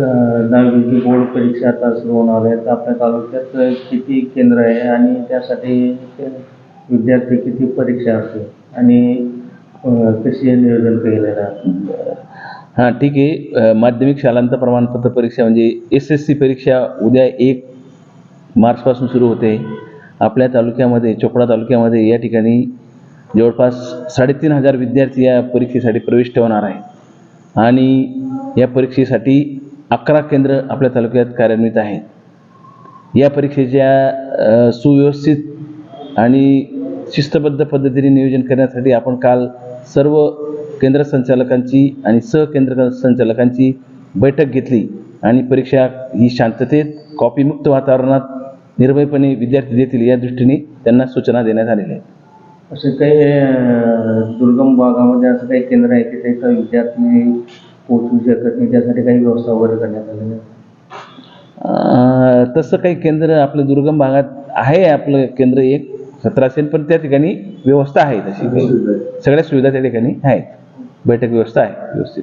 दहावीची बोर्ड परीक्षा आता सुरू होणार आहे. तर आपल्या तालुक्यात किती केंद्र आहे आणि त्यासाठी विद्यार्थी किती परीक्षा असते आणि कशी नियोजन केलेलं आहे? हां ठीक आहे. माध्यमिक शालांत प्रमाणपत्र परीक्षा म्हणजे एस एस सी परीक्षा उद्या एक मार्चपासून सुरू होते. आपल्या तालुक्यामध्ये चोपडा तालुक्यामध्ये या ठिकाणी जवळपास साडेतीन हजार विद्यार्थी या परीक्षेसाठी प्रविष्ट होणार आहे. आणि या परीक्षेसाठी अकरा केंद्र आपल्या तालुक्यात कार्यान्वित आहेत. या परीक्षेच्या सुव्यवस्थित आणि शिस्तबद्ध पद्धतीने नियोजन करण्यासाठी आपण काल सर्व केंद्र संचालकांची आणि सहकेंद्र संचालकांची बैठक घेतली आणि परीक्षा ही शांततेत कॉपीमुक्त वातावरणात निर्भयपणे विद्यार्थी देतील या दृष्टीने त्यांना सूचना देण्यात आलेल्या आहेत. असे काही दुर्गम भागामध्ये असं काही केंद्र आहे की त्याचा विद्यार्थी पोहोचू शकत नाही त्यासाठी काही व्यवस्था वगैरे करण्यात आलेली आहे अं, तसं काही केंद्र आपलं दुर्गम भागात आहे आपलं केंद्र एक सतरा असेल पण त्या ठिकाणी व्यवस्था आहे तशी. काही सगळ्या सुविधा त्या ठिकाणी आहेत. बैठक व्यवस्था आहे व्यवस्थित.